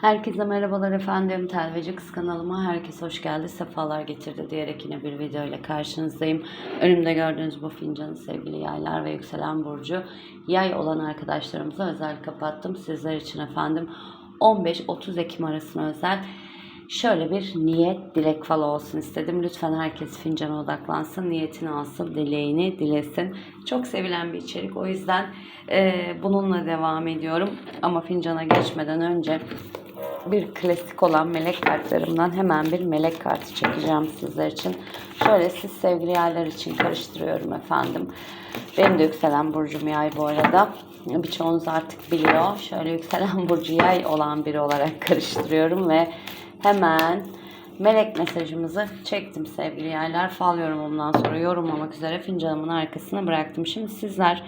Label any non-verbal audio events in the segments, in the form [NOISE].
Herkese merhabalar efendim. Telveci Kız kanalıma herkes hoş geldi. Sefalar getirdi diyerek yine bir video ile karşınızdayım. Önümde gördüğünüz bu fincanı sevgili yaylar ve yükselen burcu yay olan arkadaşlarımıza özel kapattım. Sizler için efendim 15-30 Ekim arasına özel şöyle bir niyet dilek falı olsun istedim. Lütfen herkes fincana odaklansın, niyetini alsın, dileğini dilesin. Çok sevilen bir içerik. O yüzden e, bununla devam ediyorum. Ama fincana geçmeden önce bir klasik olan melek kartlarımdan hemen bir melek kartı çekeceğim sizler için. Şöyle siz sevgili yaylar için karıştırıyorum efendim. Benim de yükselen burcum yay bu arada. Birçoğunuz artık biliyor. Şöyle yükselen [LAUGHS] burcu yay olan biri olarak karıştırıyorum ve hemen melek mesajımızı çektim sevgili yaylar. Fal yorumumdan sonra yorumlamak üzere fincanımın arkasına bıraktım. Şimdi sizler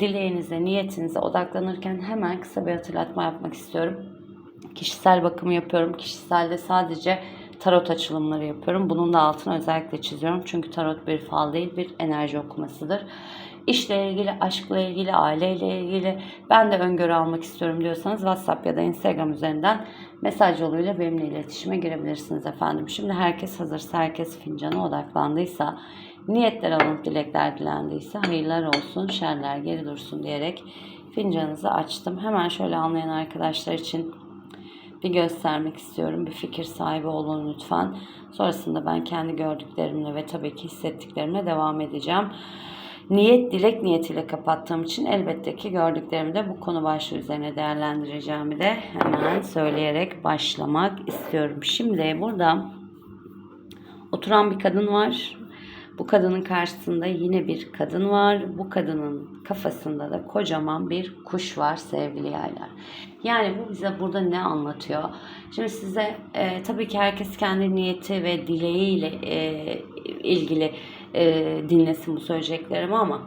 dileğinize, niyetinize odaklanırken hemen kısa bir hatırlatma yapmak istiyorum. Kişisel bakımı yapıyorum. Kişiselde sadece tarot açılımları yapıyorum. Bunun da altını özellikle çiziyorum. Çünkü tarot bir fal değil, bir enerji okumasıdır. İşle ilgili, aşkla ilgili, aileyle ilgili ben de öngörü almak istiyorum diyorsanız WhatsApp ya da Instagram üzerinden mesaj yoluyla benimle iletişime girebilirsiniz efendim. Şimdi herkes hazırsa, herkes fincana odaklandıysa, niyetler alınıp dilekler dilendiyse hayırlar olsun, şerler geri dursun diyerek fincanınızı açtım. Hemen şöyle anlayan arkadaşlar için bir göstermek istiyorum. Bir fikir sahibi olun lütfen. Sonrasında ben kendi gördüklerimle ve tabii ki hissettiklerimle devam edeceğim. Niyet dilek niyetiyle kapattığım için elbette ki gördüklerimi de bu konu başlığı üzerine değerlendireceğimi de hemen söyleyerek başlamak istiyorum. Şimdi burada oturan bir kadın var. Bu kadının karşısında yine bir kadın var. Bu kadının kafasında da kocaman bir kuş var sevgili yaylar. Yani bu bize burada ne anlatıyor? Şimdi size e, tabii ki herkes kendi niyeti ve dileğiyle e, ilgili e, dinlesin bu söyleyeceklerimi ama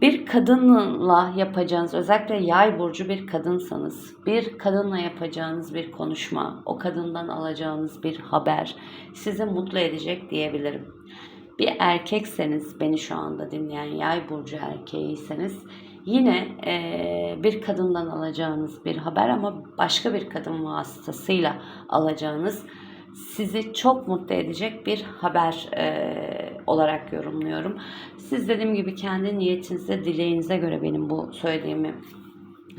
bir kadınla yapacağınız özellikle yay burcu bir kadınsanız bir kadınla yapacağınız bir konuşma o kadından alacağınız bir haber sizi mutlu edecek diyebilirim. Bir erkekseniz beni şu anda dinleyen yay burcu erkeğiyseniz yine e, bir kadından alacağınız bir haber ama başka bir kadın vasıtasıyla alacağınız sizi çok mutlu edecek bir haber e, olarak yorumluyorum. Siz dediğim gibi kendi niyetinize, dileğinize göre benim bu söylediğimi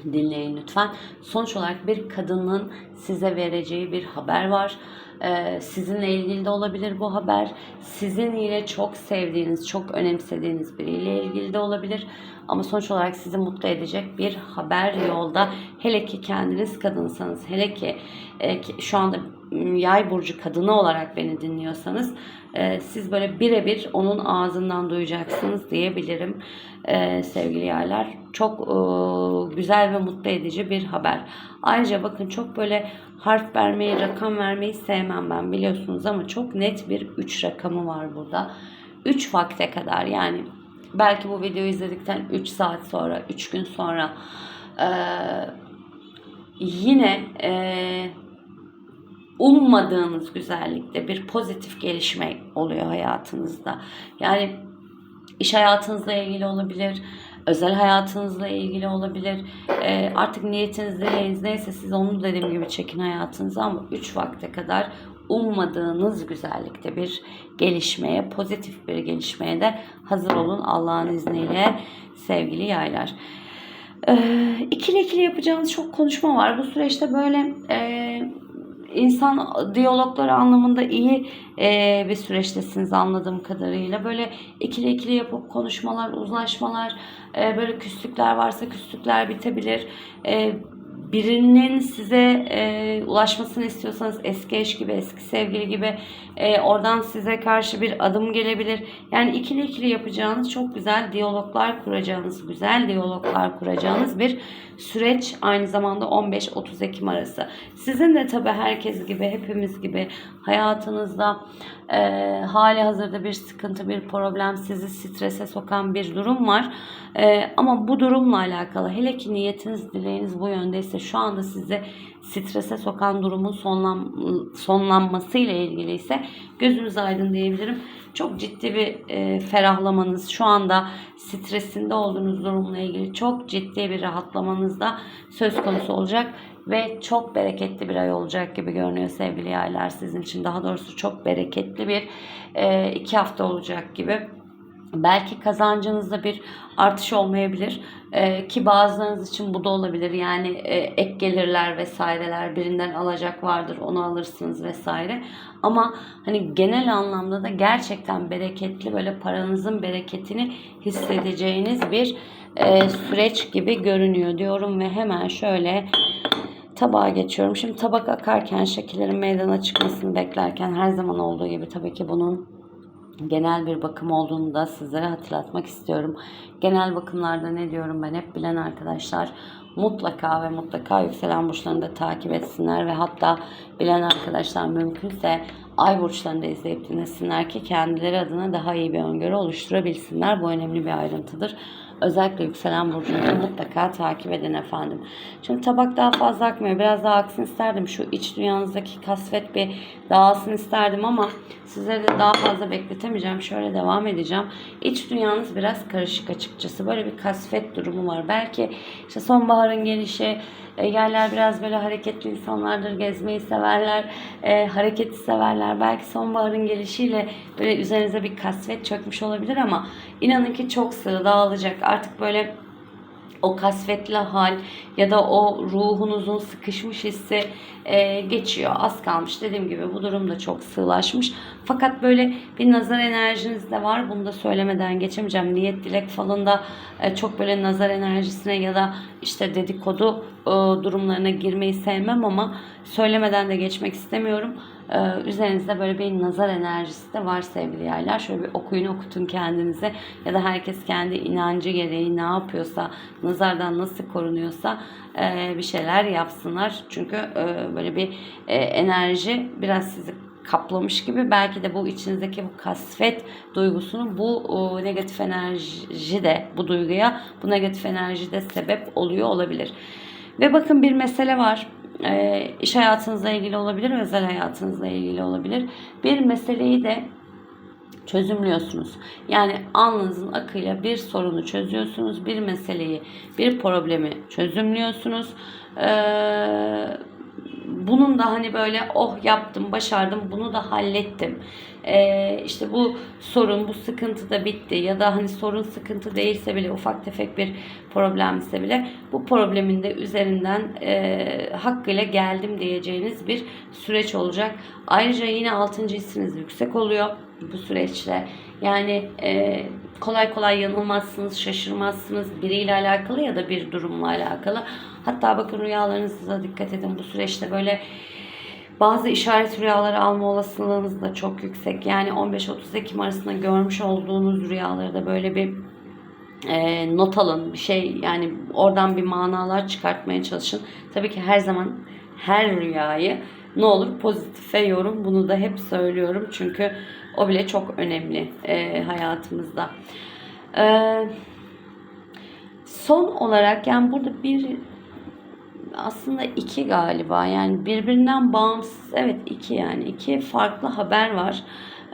dinleyin lütfen. Sonuç olarak bir kadının size vereceği bir haber var. Ee, sizinle ilgili de olabilir bu haber. Sizin yine çok sevdiğiniz, çok önemsediğiniz biriyle ilgili de olabilir. Ama sonuç olarak sizi mutlu edecek bir haber yolda. Hele ki kendiniz kadınsanız, hele ki, e, şu anda yay burcu kadını olarak beni dinliyorsanız e, siz böyle birebir onun ağzından duyacaksınız diyebilirim e, sevgili yaylar. Çok e, güzel ve mutlu edici bir haber. Ayrıca bakın çok böyle harf vermeyi, rakam vermeyi sevmem ben biliyorsunuz ama çok net bir 3 rakamı var burada. 3 vakte kadar yani belki bu videoyu izledikten 3 saat sonra, 3 gün sonra yine e, ummadığınız güzellikte bir pozitif gelişme oluyor hayatınızda. Yani iş hayatınızla ilgili olabilir, özel hayatınızla ilgili olabilir. E, artık niyetiniz, dileğiniz neyse siz onu dediğim gibi çekin hayatınıza ama 3 vakte kadar ummadığınız güzellikte bir gelişmeye, pozitif bir gelişmeye de hazır olun Allah'ın izniyle sevgili yaylar. Ee, ikili ikili yapacağınız çok konuşma var. Bu süreçte böyle e, insan diyalogları anlamında iyi e, bir süreçtesiniz anladığım kadarıyla. Böyle ikili ikili yapıp konuşmalar, uzlaşmalar, e, böyle küslükler varsa küslükler bitebilir. E, birinin size e, ulaşmasını istiyorsanız eski eş gibi, eski sevgili gibi e, oradan size karşı bir adım gelebilir. Yani ikili ikili yapacağınız çok güzel diyaloglar kuracağınız, güzel diyaloglar kuracağınız bir süreç aynı zamanda 15-30 Ekim arası. Sizin de tabii herkes gibi, hepimiz gibi hayatınızda e, hali hazırda bir sıkıntı, bir problem, sizi strese sokan bir durum var. E, ama bu durumla alakalı hele ki niyetiniz, dileğiniz bu yöndeyse şu anda sizi strese sokan durumun sonlan, sonlanmasıyla ilgili ise gözünüz aydın diyebilirim. Çok ciddi bir e, ferahlamanız, şu anda stresinde olduğunuz durumla ilgili çok ciddi bir rahatlamanız da söz konusu olacak. Ve çok bereketli bir ay olacak gibi görünüyor sevgili yaylar sizin için. Daha doğrusu çok bereketli bir e, iki hafta olacak gibi. Belki kazancınızda bir artış olmayabilir Ee, ki bazılarınız için bu da olabilir yani e, ek gelirler vesaireler birinden alacak vardır onu alırsınız vesaire ama hani genel anlamda da gerçekten bereketli böyle paranızın bereketini hissedeceğiniz bir e, süreç gibi görünüyor diyorum ve hemen şöyle tabağa geçiyorum. Şimdi tabak akarken şekillerin meydana çıkmasını beklerken her zaman olduğu gibi tabii ki bunun genel bir bakım olduğunu da sizlere hatırlatmak istiyorum. Genel bakımlarda ne diyorum ben hep bilen arkadaşlar mutlaka ve mutlaka yükselen burçlarını da takip etsinler ve hatta bilen arkadaşlar mümkünse ay burçlarını da izleyip dinlesinler ki kendileri adına daha iyi bir öngörü oluşturabilsinler. Bu önemli bir ayrıntıdır. Özellikle yükselen burcunuzu mutlaka takip edin efendim. Şimdi tabak daha fazla akmıyor. Biraz daha aksın isterdim. Şu iç dünyanızdaki kasvet bir dağılsın isterdim ama sizleri de daha fazla bekletemeyeceğim. Şöyle devam edeceğim. İç dünyanız biraz karışık açıkçası. Böyle bir kasvet durumu var. Belki işte sonbaharın gelişi, e, yerler biraz böyle hareketli insanlardır. Gezmeyi severler, e, hareketi severler. Belki sonbaharın gelişiyle böyle üzerinize bir kasvet çökmüş olabilir ama inanın ki çok sığ dağılacak. Artık böyle o kasvetli hal ya da o ruhunuzun sıkışmış hissi e, geçiyor. Az kalmış. Dediğim gibi bu durum da çok sığlaşmış. Fakat böyle bir nazar enerjiniz de var. Bunu da söylemeden geçemeyeceğim. Niyet dilek falan da e, çok böyle nazar enerjisine ya da işte dedikodu e, durumlarına girmeyi sevmem ama söylemeden de geçmek istemiyorum. Ee, üzerinizde böyle bir nazar enerjisi de var sevgili yaylar. Şöyle bir okuyun okutun kendinize ya da herkes kendi inancı gereği ne yapıyorsa, nazardan nasıl korunuyorsa e, bir şeyler yapsınlar. Çünkü e, böyle bir e, enerji biraz sizi kaplamış gibi belki de bu içinizdeki bu kasvet duygusunu bu o, negatif enerji de bu duyguya bu negatif enerji de sebep oluyor olabilir. Ve bakın bir mesele var e, iş hayatınızla ilgili olabilir, özel hayatınızla ilgili olabilir. Bir meseleyi de çözümlüyorsunuz. Yani alnınızın akıyla bir sorunu çözüyorsunuz, bir meseleyi, bir problemi çözümlüyorsunuz. Ee, bunun da hani böyle oh yaptım, başardım, bunu da hallettim. Ee, işte bu sorun, bu sıkıntı da bitti ya da hani sorun sıkıntı değilse bile ufak tefek bir problemse bile bu problemin de üzerinden e, hakkıyla geldim diyeceğiniz bir süreç olacak. Ayrıca yine 6. hissiniz yüksek oluyor bu süreçte. Yani e, kolay kolay yanılmazsınız, şaşırmazsınız biriyle alakalı ya da bir durumla alakalı. Hatta bakın rüyalarınıza dikkat edin bu süreçte böyle bazı işaret rüyaları alma olasılığınız da çok yüksek. Yani 15-30 Ekim arasında görmüş olduğunuz rüyaları da böyle bir e, not alın. Bir şey yani oradan bir manalar çıkartmaya çalışın. Tabii ki her zaman her rüyayı ne olur pozitife yorum. Bunu da hep söylüyorum. Çünkü o bile çok önemli e, hayatımızda. E, son olarak yani burada bir aslında iki galiba yani birbirinden bağımsız evet iki yani iki farklı haber var.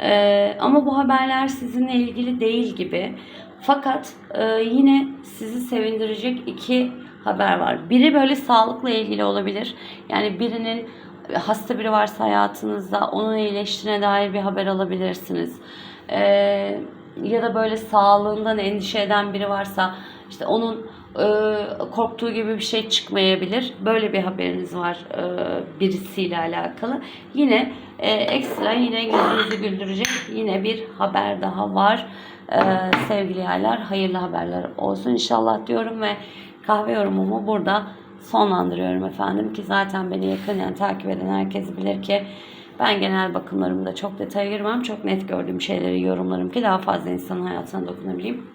Ee, ama bu haberler sizinle ilgili değil gibi. Fakat e, yine sizi sevindirecek iki haber var. Biri böyle sağlıkla ilgili olabilir. Yani birinin hasta biri varsa hayatınızda onun iyileştiğine dair bir haber alabilirsiniz. Ee, ya da böyle sağlığından endişe eden biri varsa işte onun e, korktuğu gibi bir şey çıkmayabilir. Böyle bir haberiniz var e, birisiyle alakalı. Yine e, ekstra yine yüzünüzü güldürecek yine bir haber daha var. E, sevgili yerler hayırlı haberler olsun inşallah diyorum ve kahve yorumumu burada sonlandırıyorum efendim ki zaten beni yakından takip eden herkes bilir ki ben genel bakımlarımda çok detaya girmem. Çok net gördüğüm şeyleri yorumlarım ki daha fazla insanın hayatına dokunabileyim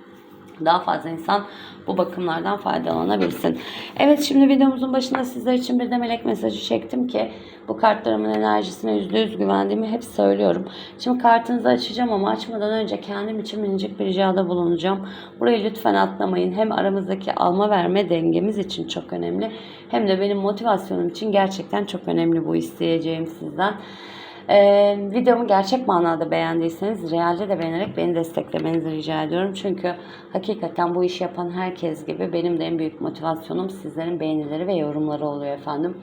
daha fazla insan bu bakımlardan faydalanabilsin. Evet şimdi videomuzun başında sizler için bir de melek mesajı çektim ki bu kartlarımın enerjisine %100 güvendiğimi hep söylüyorum. Şimdi kartınızı açacağım ama açmadan önce kendim için minicik bir ricada bulunacağım. Burayı lütfen atlamayın. Hem aramızdaki alma verme dengemiz için çok önemli. Hem de benim motivasyonum için gerçekten çok önemli bu isteyeceğim sizden. Ee, videomu gerçek manada beğendiyseniz realde de beğenerek beni desteklemenizi rica ediyorum. Çünkü hakikaten bu işi yapan herkes gibi benim de en büyük motivasyonum sizlerin beğenileri ve yorumları oluyor efendim.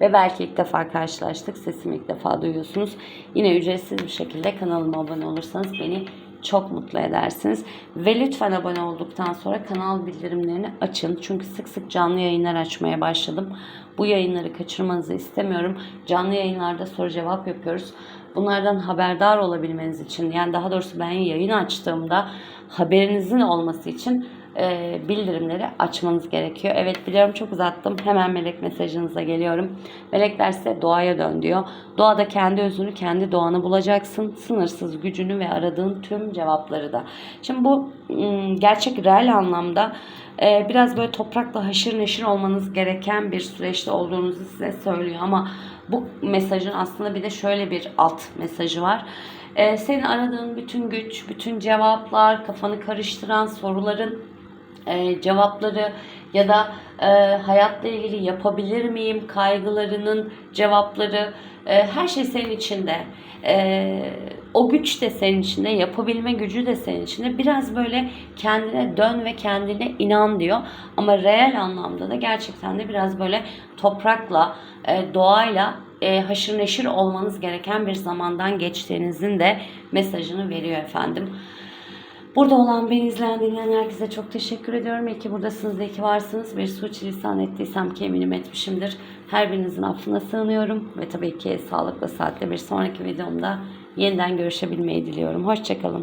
Ve belki ilk defa karşılaştık. Sesimi ilk defa duyuyorsunuz. Yine ücretsiz bir şekilde kanalıma abone olursanız beni çok mutlu edersiniz. Ve lütfen abone olduktan sonra kanal bildirimlerini açın. Çünkü sık sık canlı yayınlar açmaya başladım. Bu yayınları kaçırmanızı istemiyorum. Canlı yayınlarda soru cevap yapıyoruz. Bunlardan haberdar olabilmeniz için yani daha doğrusu ben yayın açtığımda haberinizin olması için e, bildirimleri açmanız gerekiyor. Evet biliyorum çok uzattım. Hemen melek mesajınıza geliyorum. Melekler size doğaya dön diyor. Doğada kendi özünü, kendi doğanı bulacaksın. Sınırsız gücünü ve aradığın tüm cevapları da. Şimdi bu gerçek reel anlamda e, biraz böyle toprakla haşır neşir olmanız gereken bir süreçte olduğunuzu size söylüyor. Ama bu mesajın aslında bir de şöyle bir alt mesajı var. E, senin aradığın bütün güç, bütün cevaplar, kafanı karıştıran soruların e, cevapları ya da e, hayatla ilgili yapabilir miyim kaygılarının cevapları e, her şey senin içinde. E, o güç de senin içinde, yapabilme gücü de senin içinde. Biraz böyle kendine dön ve kendine inan diyor. Ama reel anlamda da gerçekten de biraz böyle toprakla, e, doğayla e, haşır neşir olmanız gereken bir zamandan geçtiğinizin de mesajını veriyor efendim. Burada olan beni izleyen dinleyen herkese çok teşekkür ediyorum. İyi ki buradasınız, iyi ki varsınız. Bir suçilisan ettiysem ki etmişimdir. Her birinizin affına sığınıyorum. Ve tabii ki sağlıklı saatte bir sonraki videomda yeniden görüşebilmeyi diliyorum. Hoşçakalın.